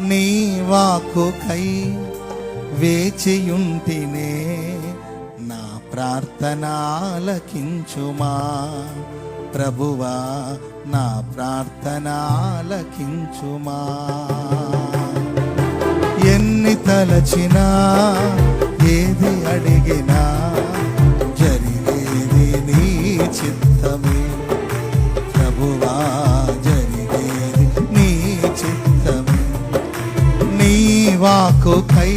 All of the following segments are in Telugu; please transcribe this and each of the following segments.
నీ వాకుకై వేచియుంటినే నా ప్రార్థనాలకించుమా. ప్రభువా నా ప్రార్థనాలకించుమా. ఎన్ని తలచినా ఏది అడిగినా వాక్కుకై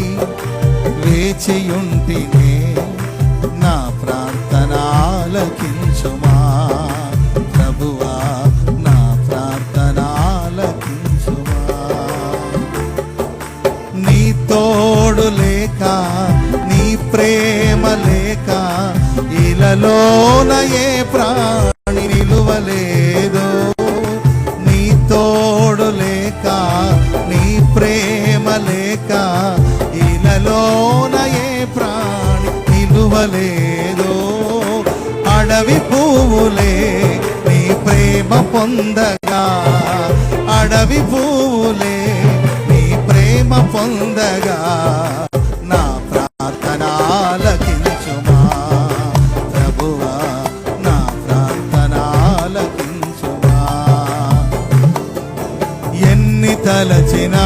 వేచియుంటినే నా ప్రార్థనాలకించుమా. ప్రభువా నా ప్రార్థనాలకించుమా. నీ తోడు లేక నీ ప్రేమ లేక ఇలలోన ఏ ప్రాణి నిలువలేదో. నీ తోడు లేక నీ లేక ఇలలోన ఏ ప్రాణి నిలువలేదో అడవి పువ్వులే నీ ప్రేమ పొందగా. అడవి పువ్వులే నీ ప్రేమ పొందగా. నా ప్రార్థనాలకించుమా ప్రభువా నా ప్రార్థనాలకించుమా ఎన్ని తలచినా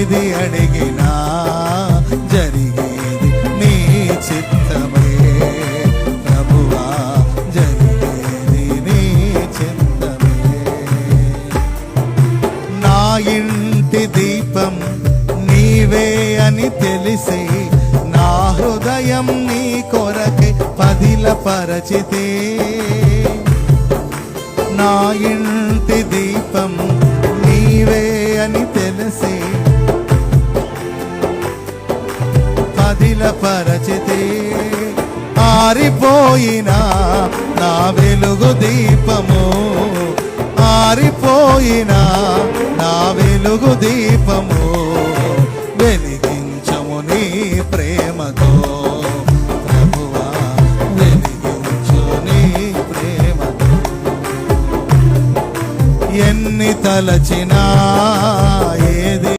ఏది అడిగినా జరిగేది నీ చిత్తమే. ప్రభువా జరిగేది నీ చిత్తమే. నా ఇంటి దీపం నీవే అని తెలిసి నా హృదయం నీ కొరకే పదిల పరచితే నా ఇంటి దీపం నీవే అని తెలిసే పదిల పరచితే ఆరిపోయిన నా వెలుగు దీపము. ఆరిపోయిన నా వెలుగు దీపము. వెలిగించము నీ ప్రేమతో. ప్రభువా వెలిగించు నీ ప్రేమతో. ఎన్ని తలచినా